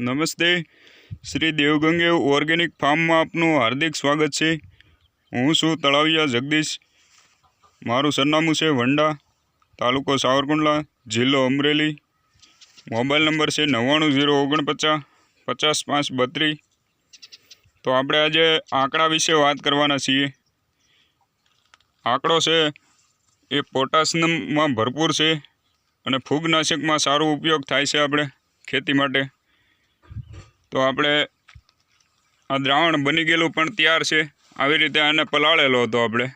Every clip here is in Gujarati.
નમસ્તે. શ્રી દેવગંગે ઓર્ગેનિક ફાર્મમાં આપનું હાર્દિક સ્વાગત છે. હું છું તળાવિયા જગદીશ. મારું સરનામું છે વંડા, તાલુકો સાવરકુંડલા, જિલ્લો અમરેલી. મોબાઈલ નંબર છે નવ્વાણું ઝીરો ઓગણપચાસ, પચાસ પાંચ બત્રીસ. તો આપણે આજે આંકડા વિશે વાત કરવાના છીએ. આંકડો છે, એ પોટાશિયમમાં ભરપૂર છે અને ફૂગનાશકમાં સારો ઉપયોગ થાય છે આપણે ખેતી માટે. તો આપણે આ દ્રાવણ બની ગયેલું પણ તૈયાર છે. આવી રીતે આને પલાળેલો હતો આપણે.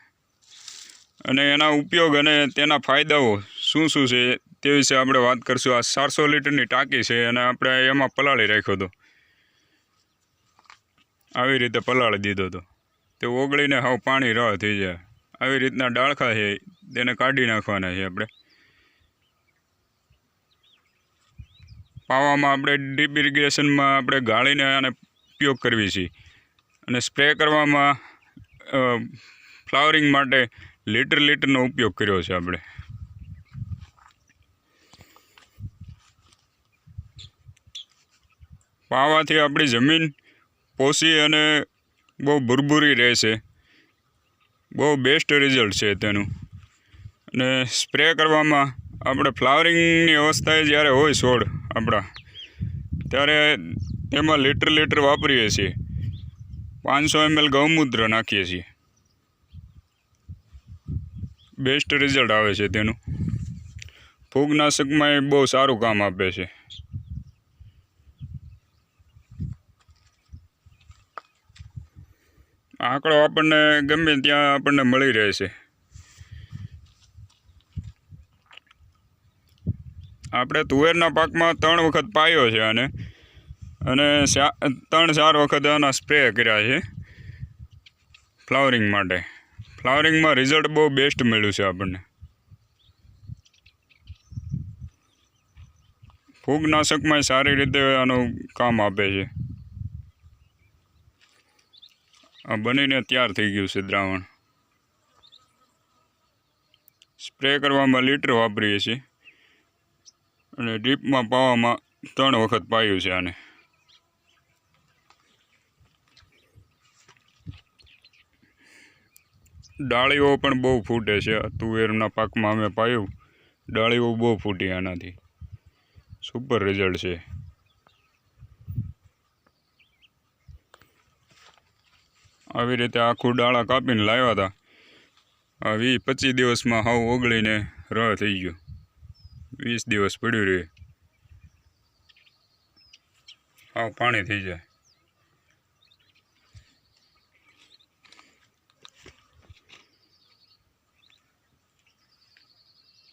અને એના ઉપયોગ અને તેના ફાયદાઓ શું શું છે તે વિશે આપણે વાત કરશું. આ ચારસો લીટરની ટાંકી છે અને આપણે એમાં પલાળી રાખ્યો હતો. આવી રીતે પલાળી દીધો હતો. તે ઓગળીને હાવ પાણી રહ થઈ જાય. આવી રીતના ડાળખા છે. તેને કાઢી નાખવાના છે આપણે. પાવામાં આપણે ડ્રીપ ઇરિગેશનમાં આપણે ગાળીને આને ઉપયોગ કરવી છીએ અને સ્પ્રે કરવામાં ફ્લાવરિંગ માટે લીટર લીટરનો ઉપયોગ કર્યો છે આપણે. પાવાથી આપણી જમીન પોસી અને બહુ ભૂરભૂરી રહેશે બહુ બેસ્ટ રિઝલ્ટ છે તેનું. અને સ્પ્રે કરવામાં આપણે ફ્લાવરિંગની અવસ્થાએ જ્યારે હોય છોડ આપણા. ત્યારે તેમાં લીટર લીટર વાપરીએ છીએ. પાંચસો એમએલ ગૌમૂત્ર નાખીએ છીએ. બેસ્ટ રિઝલ્ટ આવે છે તેનું. ફૂગનાશકમાં એ બહુ સારું કામ આપે છે. આંકડો આપણને ગમે ત્યાં આપણને મળી રહે છે. આપણે તુવેરના પાકમાં ત્રણ વખત પાયો છે આને અને ત્રણ ચાર વખત આના સ્પ્રે કર્યા છે. ફ્લાવરિંગ માટે. ફ્લાવરિંગમાં રિઝલ્ટ બહુ બેસ્ટ મળ્યું છે આપણને. ફૂગનાશકમાં સારી રીતે આનું કામ આપે છે. આ બનીને તૈયાર થઈ ગયું છે દ્રાવણ. સ્પ્રે કરવામાં લીટર વાપરીએ છીએ. અને ડ્રીપમાં પાવામાં ત્રણ વખત પાયું છે આને. ડાળીઓ પણ બહુ ફૂટે છે. તુવેરના પાકમાં અમે પાયું. ડાળીઓ બહુ ફૂટી આનાથી. સુપર રિઝલ્ટ છે. આવી રીતે આખું ડાળા કાપીને લાવ્યા હતા. આવી પચીસ દિવસમાં હાવ ઓગળીને રહ થઈ ગયો. વીસ દિવસ પડ્યું રહે. હા પાણી થઈ જાય.